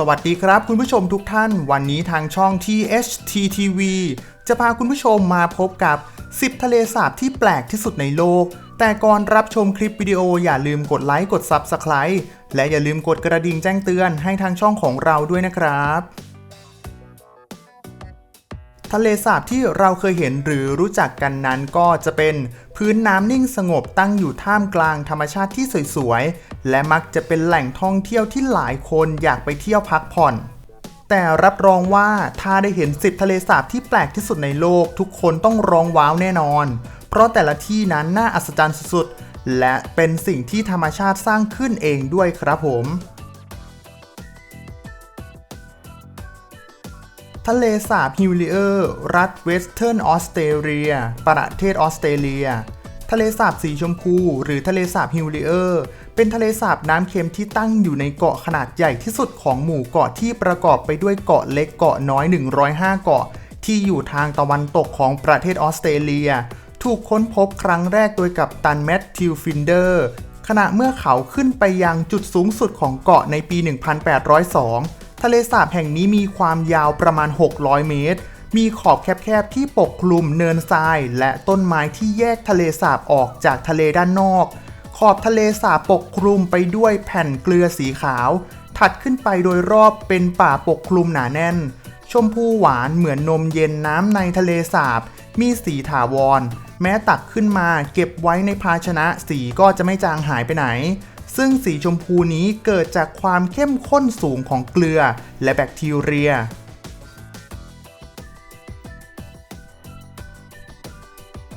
สวัสดีครับคุณผู้ชมทุกท่าน วันนี้ทางช่อง THTTV จะพาคุณผู้ชมมาพบกับ 10 ทะเลสาบที่แปลกที่สุดในโลก แต่ก่อนรับชมคลิปวิดีโออย่าลืมกดไลค์กด Subscribe และอย่าลืมกดกระดิ่งแจ้งเตือนให้ทางช่องของเราด้วยนะครับ ทะเลสาบที่เราเคยเห็นหรือรู้จักกันนั้นก็จะเป็นพื้นน้ำนิ่งสงบตั้งอยู่ท่ามกลางธรรมชาติที่สวยๆ และมักจะเป็นแหล่งท่องเที่ยวที่หลายคนอยากไปเที่ยวพักผ่อน แต่รับรองว่าถ้าได้เห็น10ทะเลสาบที่แปลกที่สุดในโลกทุกคนต้องร้องว้าวแน่นอน เพราะแต่ละที่นั้นน่าอัศจรรย์สุดๆ และเป็นสิ่งที่ธรรมชาติสร้างขึ้นเองด้วยครับผม ทะเลสาบฮิวลิเออร์ รัฐเวสเทิร์นออสเตรเลีย ประเทศออสเตรเลีย ทะเลสาบสีชมพู หรือทะเลสาบฮิวลิเออร์ เป็นทะเลสาบน้ำเค็มที่ตั้งอยู่ในเกาะขนาดใหญ่ที่สุดของหมู่เกาะที่ประกอบไปด้วยเกาะเล็กเกาะน้อย 105 เกาะ ที่อยู่ทางตะวันตกของประเทศออสเตรเลีย ถูกค้นพบครั้งแรกโดยกัปตันแมทธิวฟินเดอร์ขณะเมื่อเขาขึ้นไปยังจุดสูงสุดของเกาะในปี 1802 ทะเลสาบแห่งนี้มีความยาวประมาณ 600 เมตร มีขอบแคบๆที่ปกคลุมเนินทราย และต้นไม้ที่แยกทะเลสาบออกจากทะเลด้านนอก ขอบทะเลสาบปกคลุมไปด้วยแผ่นเกลือสีขาว ถัดขึ้นไปโดยรอบเป็นป่าปกคลุมหนาแน่น ชมพูหวานเหมือนนมเย็นน้ำในทะเลสาบ มีสีถาวร แม้ตักขึ้นมาเก็บไว้ในภาชนะสีก็จะไม่จางหายไปไหน ซึ่งสีชมพูนี้เกิดจากความเข้มข้นสูงของเกลือ และแบคทีเรีย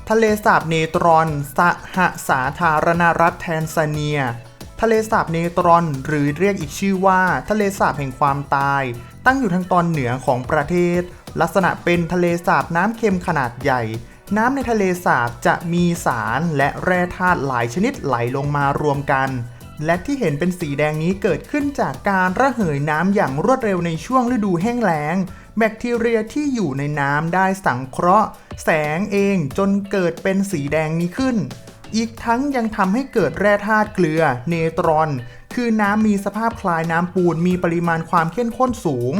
ทะเลสาบเนตรอน สหสาธารณรัฐแทนซาเนีย ทะเลสาบเนตรอน หรือเรียกอีกชื่อว่า ทะเลสาบแห่งความตาย ตั้งอยู่ทางตอนเหนือของประเทศ ลักษณะเป็นทะเลสาบน้ำเค็มขนาดใหญ่ น้ำในทะเลสาบจะมีสารและแร่ธาตุหลายชนิดไหลลงมารวมกัน และที่เห็นเป็นสีแดงนี้เกิดขึ้นจากการระเหยน้ำอย่างรวดเร็วในช่วงฤดูแห้งแล้ง แบคทีเรียที่อยู่ในน้ำได้สังเคราะห์ แสงเองจนเกิดเป็นสีแดงนี้ขึ้น อีกทั้งยังทำให้เกิดแร่ธาตุเกลือ เนตรอน คือน้ำมีสภาพคล้ายน้ำปูนมีปริมาณความเข้มข้นสูง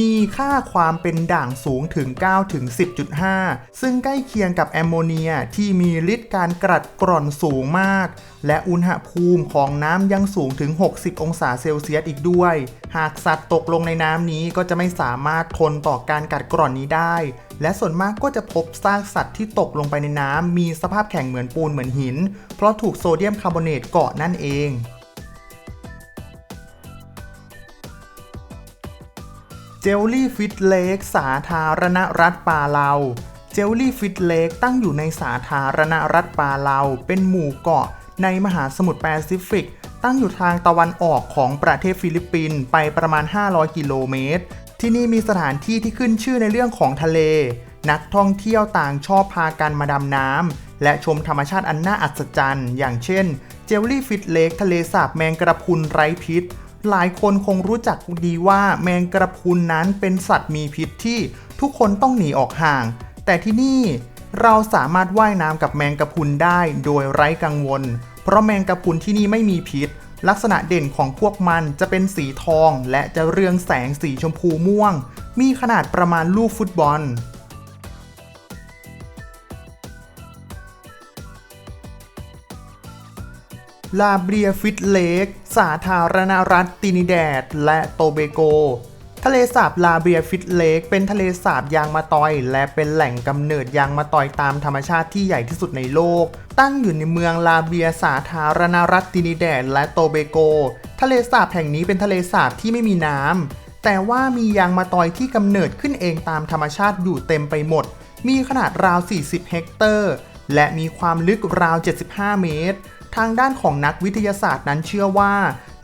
มีค่าความเป็นด่างสูงถึง 9 ถึง 10.5 ซึ่งใกล้เคียงกับแอมโมเนียที่มีฤทธิ์การกรัดกร่อนสูงมาก และอุณหภูมิของน้ำยังสูงถึง 60 องศาเซลเซียสอีกด้วย หากสัตว์ตกลงในน้ำนี้ก็จะไม่สามารถทนต่อการกัดกร่อนนี้ได้ และส่วนมากก็จะพบซากสัตว์ที่ตกลงไปในน้ำมีสภาพแข็งเหมือนปูนเหมือนหิน เพราะถูกโซเดียมคาร์บอเนตเกาะนั่นเอง เจลลี่ฟิตเลกสาธารณรัฐปาเลาเจลลี่ฟิตเลกตั้งอยู่ในสาธารณรัฐปาเลาเป็นหมู่เกาะในมหาสมุทรแปซิฟิก ตั้งอยู่ทางตะวันออกของประเทศฟิลิปปินส์ไปประมาณ 500 กิโลเมตร ที่นี่มีสถานที่ที่ขึ้นชื่อในเรื่องของทะเล นักท่องเที่ยวต่างชอบพากันมาดำน้ำและชมธรรมชาติอันน่าอัศจรรย์ อย่างเช่นเจลลี่ฟิตเลกทะเลสาบแมงกระพุนไร้พิษ หลายคนคงรู้จักดีว่าแมงกระพุนนั้นเป็นสัตว์มีพิษที่ทุกคนต้องหนีออกห่าง แต่ที่นี่เราสามารถว่ายน้ำกับแมงกระพุนได้โดยไร้กังวล เพราะแมงกระพุนที่นี่ไม่มีพิษ ลักษณะเด่นของพวกมันจะเป็นสีทอง และจะเรืองแสงสีชมพูม่วง มีขนาดประมาณลูกฟุตบอล ลาเบียฟิตเลก สาธารณรัฐตินิแดด และโตเบโก ทะเลสาบลาเบียฟิตเลก เป็นทะเลสาบยางมะตอย และเป็นแหล่งกำเนิดยางมะตอยตามธรรมชาติที่ใหญ่ที่สุดในโลก ตั้งอยู่ในเมืองลาเบียสาธารณรัฐตินิแดด และโตเบโก ทะเลสาบแห่งนี้เป็นทะเลสาบที่ไม่มีน้ำแต่ว่ามียางมะตอยที่กำเนิดขึ้นเองตามธรรมชาติอยู่เต็มไปหมด มีขนาดราว 40 เฮกเตอร์และมีความลึกราว 75 เมตร ทางด้านของนักวิทยาศาสตร์นั้นเชื่อว่า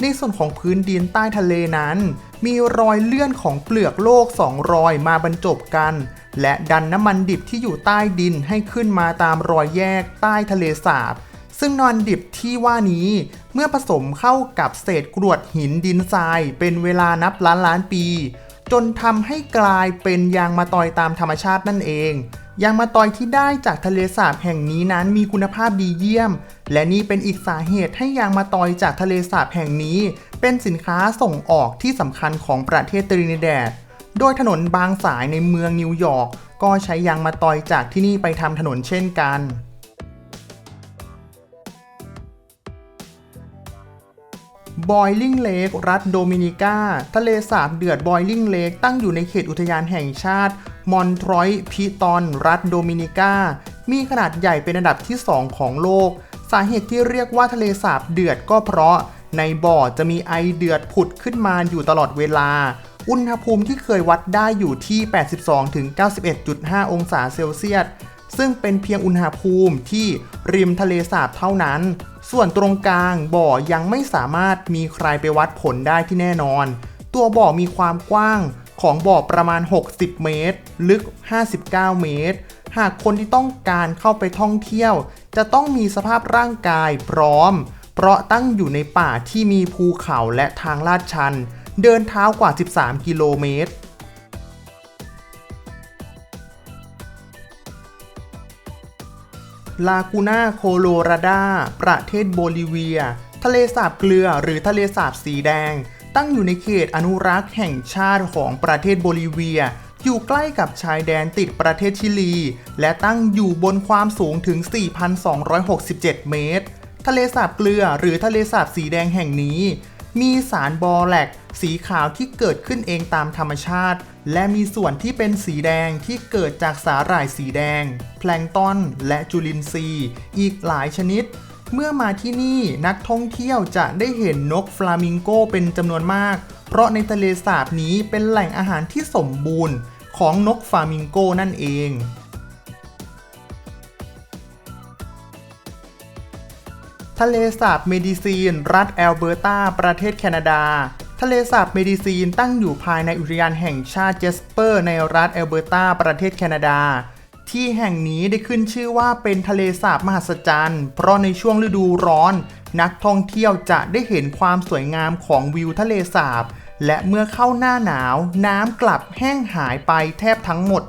ในส่วนของพื้นดินใต้ทะเลนั้น มีรอยเลื่อนของเปลือกโลกสองรอยมาบรรจบกัน และดันน้ำมันดิบที่อยู่ใต้ดินให้ขึ้นมาตามรอยแยกใต้ทะเลสาบ ซึ่งนอนดิบที่ว่านี้ เมื่อผสมเข้ากับเศษกรวดหินดินทราย เป็นเวลานับล้านล้านปี จนทำให้กลายเป็นยางมะตอยตามธรรมชาตินั่นเอง ยางมะตอยที่ได้จากทะเลสาบแห่งนี้นั้นมีคุณภาพดีเยี่ยม และนี่เป็นอีกสาเหตุให้ยางมะตอยจากทะเลสาบแห่งนี้ เป็นสินค้าส่งออกที่สำคัญของประเทศตรินิแดด โดยถนนบางสายในเมืองนิวยอร์กก็ใช้ยางมาตอยจากที่นี่ไปทำถนนเช่นกันบอยลิงเลกรัฐโดมินิกา ทะเลสาบเดือดบอยลิงเลกตั้งอยู่ในเขตอุทยานแห่งชาติ มอนทรอยพิตอนรัฐโดมินิกา มีขนาดใหญ่เป็นอันดับที่ 2 ของโลก สาเหตุที่เรียกว่าทะเลสาบเดือดก็เพราะ ในบ่อจะมีไอเดือดผุดขึ้นมาอยู่ตลอดเวลา อุณหภูมิที่เคยวัดได้อยู่ที่ 82-91.5 องศาเซลเซียส ซึ่งเป็นเพียงอุณหภูมิที่ริมทะเลสาบเท่านั้น ส่วนตรงกลางบ่อยังไม่สามารถมีใครไปวัดผลได้ที่แน่นอน ตัวบ่อมีความกว้าง ของบ่อประมาณ 60 เมตร ลึก 59 เมตร หากคนที่ต้องการเข้าไปท่องเที่ยว จะต้องมีสภาพร่างกายพร้อม เพราะตั้งอยู่ในป่าที่มีภูเขาและทางลาดชัน เดินเท้ากว่า 13 กิโลเมตรลากูน่าโคโลราดา ประเทศโบลิเวีย ทะเลสาบเกลือหรือทะเลสาบสีแดง ตั้งอยู่ในเขตอนุรักษ์แห่งชาติของประเทศโบลิเวีย อยู่ใกล้กับชายแดนติดประเทศชิลี และตั้งอยู่บนความสูงถึง 4,267 เมตร ทะเลสาบเกลือหรือทะเลสาบสีแดงแห่งนี้ มีสารบอแลกสีขาวที่เกิดขึ้นเองตามธรรมชาติ และมีส่วนที่เป็นสีแดงที่เกิดจากสาหร่ายสีแดง แพลงตอนและจุลินทรีย์ อีกหลายชนิด เมื่อมาที่นี่นักท่องเที่ยวจะได้เห็นนกฟลามิงโกเป็นจำนวนมาก เพราะในทะเลสาบนี้เป็นแหล่งอาหารที่สมบูรณ์ของนกฟลามิงโกนั่นเองทะเลสาบเมดิซีน รัฐแอลเบอร์ตา ประเทศแคนาดา ทะเลสาบเมดิซีนตั้งอยู่ภายในอุทยานแห่งชาติเจสเปอร์ ในรัฐแอลเบอร์ตา ประเทศแคนาดา ที่แห่งนี้ได้ขึ้นชื่อว่าเป็นทะเลสาบมหัศจรรย์ เพราะในช่วงฤดูร้อน นักท่องเที่ยวจะได้เห็นความสวยงามของวิวทะเลสาบ และเมื่อเข้าหน้าหนาว น้ำกลับแห้งหายไปแทบทั้งหมด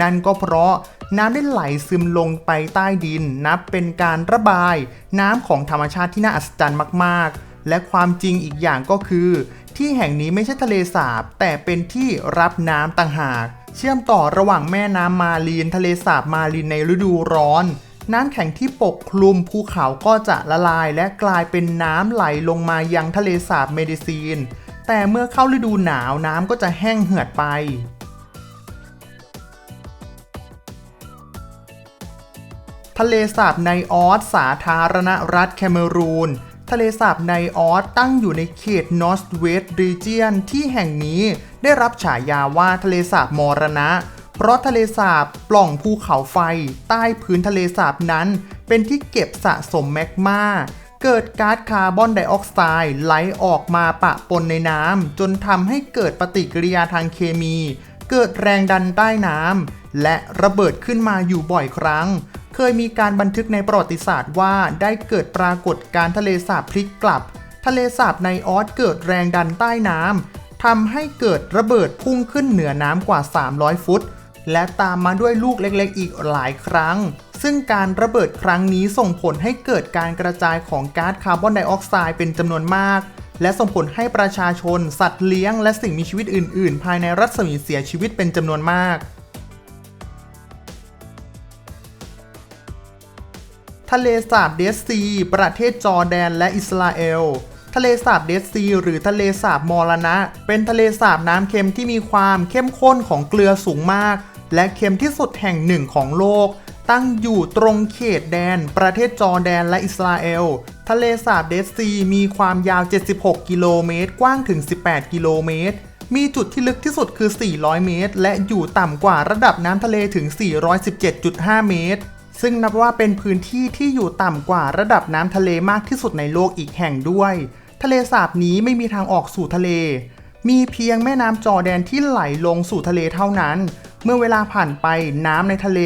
นั่นก็เพราะน้ำได้ไหลซึมลงไปใต้ดิน นับเป็นการระบาย น้ำของธรรมชาติที่น่าอัศจรรย์มาก ๆ และความจริงอีกอย่างก็คือ ที่แห่งนี้ไม่ใช่ทะเลสาบ แต่เป็นที่รับน้ำต่างหาก เชื่อมต่อระหว่างแม่น้ำมาลีน ทะเลสาบมาลีนในฤดูร้อนน้ำแข็งที่ปกคลุมภูเขาก็จะละลายและกลายเป็นน้ำไหลลงมายังทะเลสาบเมดิซีน แต่เมื่อเข้าฤดูหนาวน้ำก็จะแห้งเหือดไป ทะเลสาบไนออสสาธารณรัฐแคเมรูน ทะเลสาบไนออสตั้งอยู่ในเขตนอร์ทเวสต์รีเจียนที่แห่งนี้ ได้รับฉายาว่าทะเลสาบมรณะ เพราะทะเลสาบปล่องภูเขาไฟ ใต้พื้นทะเลสาบนั้น เป็นที่เก็บสะสมแมกมาเกิดก๊าซคาร์บอนไดออกไซด์ไหลออกมาปะปนในน้ำจนทำให้เกิดปฏิกิริยาทางเคมี เกิดแรงดันใต้น้ำและระเบิดขึ้นมาอยู่บ่อยครั้ง เคยมีการบันทึกในประวัติศาสตร์ว่าได้เกิดปรากฏการณ์ทะเลสาบพลิกกลับ ทะเลสาบในออสเกิดแรงดันใต้น้ำ ทำให้เกิดระเบิดพุ่งขึ้นเหนือน้ำกว่า 300 ฟุต และตามมาด้วยลูกเล็กๆ อีกหลายครั้ง ซึ่งการระเบิดครั้งนี้ส่งผลให้เกิดการกระจายของก๊าซคาร์บอนไดออกไซด์เป็นจำนวนมาก และส่งผลให้ประชาชน สัตว์เลี้ยง และสิ่งมีชีวิตอื่น ๆ ภายในรัศมีเสียชีวิตเป็นจำนวนมากทะเลสาบเดดซี ประเทศจอร์แดนและอิสราเอล ทะเลสาบเดซี หรือทะเลสาบมรณะ เป็นทะเลสาบน้ำเค็มที่มีความเข้มข้นของเกลือสูงมาก และเค็มที่สุดแห่งหนึ่งของโลก ตั้งอยู่ตรงเขตแดน ประเทศจอร์แดนและอิสราเอล ทะเลสาบเดดซีมีความยาว 76 กิโลเมตร กว้างถึง 18 กิโลเมตรมีจุดที่ลึกที่สุดคือ 400 เมตร และอยู่ต่ำกว่าระดับน้ำทะเลถึง 417.5 เมตร ซึ่งนับว่าเป็นพื้นที่ที่อยู่ต่ำกว่าระดับน้ำทะเลมากที่สุดในโลกอีกแห่งด้วย ทะเลสาบนี้ไม่มีทางออกสู่ทะเล มีเพียงแม่น้ำจอแดนที่ไหลลงสู่ทะเลเท่านั้น เมื่อเวลาผ่านไปน้ำในทะเล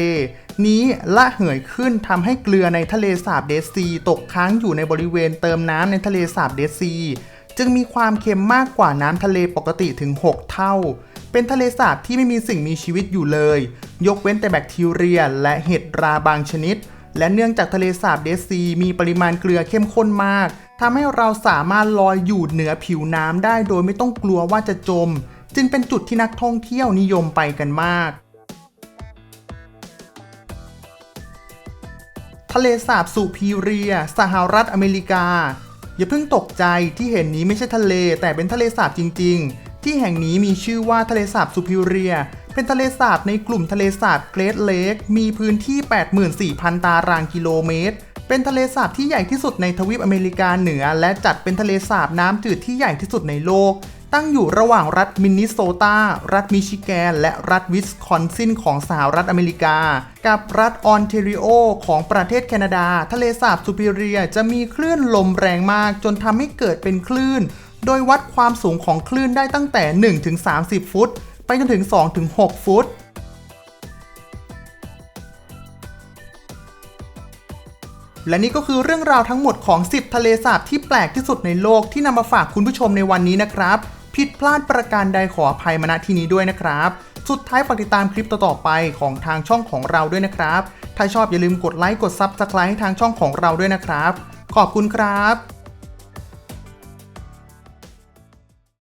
นี้ละเหยขึ้นทำให้เกลือในทะเลสาบเดซี ตกค้างอยู่ในบริเวณเติมน้ำในทะเลสาบเดดซี จึงมีความเค็มมากกว่าน้ำทะเลปกติถึง 6 เท่า เป็นทะเลสาบที่ไม่มีสิ่งมีชีวิตอยู่เลย ยกเว้นแต่แบคทีเรียและเห็ดราบางชนิด และเนื่องจากทะเลสาบเดซีมีปริมาณเกลือเข้มข้นมากทำให้เราสามารถลอยอยู่เหนือผิวน้ำได้โดยไม่ต้องกลัวว่าจะจม จึงเป็นจุดที่นักท่องเที่ยวนิยมไปกันมาก ทะเลสาบสุพีเรีย สหรัฐอเมริกา อย่าเพิ่งตกใจที่เห็นนี้ไม่ใช่ทะเล แต่เป็นทะเลสาบจริง ๆ ที่แห่งนี้มีชื่อว่าทะเลสาบสุพีเรีย เป็นทะเลสาบในกลุ่มทะเลสาบเกรทเลกมีพื้นที่ 84,000 ตารางกิโลเมตร เป็นทะเลสาบที่ใหญ่ที่สุดในทวีปอเมริกาเหนือ และจัดเป็นทะเลสาบน้ำจืดที่ใหญ่ที่สุดในโลก ตั้งอยู่ระหว่างรัฐมินนิโซตา รัฐมิชิแกน และรัฐวิสคอนซินของสหรัฐอเมริกา กับรัฐออนเทรีโอของประเทศแคนาดา ทะเลสาบซูปิเรียจะมีคลื่นลมแรงมากจนทำให้เกิดเป็นคลื่น โดยวัดความสูงของคลื่นได้ตั้งแต่ 1-30 ฟุต จนถึง 2-6 ฟุต และนี่ก็คือเรื่องราวทั้งหมดของ 10 ทะเลสาบที่แปลกที่สุดในโลกที่นำมาฝากคุณผู้ชมในวันนี้นะครับ ผิดพลาดประการใดขออภัยมาณที่นี้ด้วยนะครับ สุดท้ายฝากติดตามคลิปต่อๆไปของทางช่องของเราด้วยนะครับ ถ้าชอบอย่าลืมกดไลค์กดซับสไครต์ให้ทางช่องของเราด้วยนะครับ ขอบคุณครับ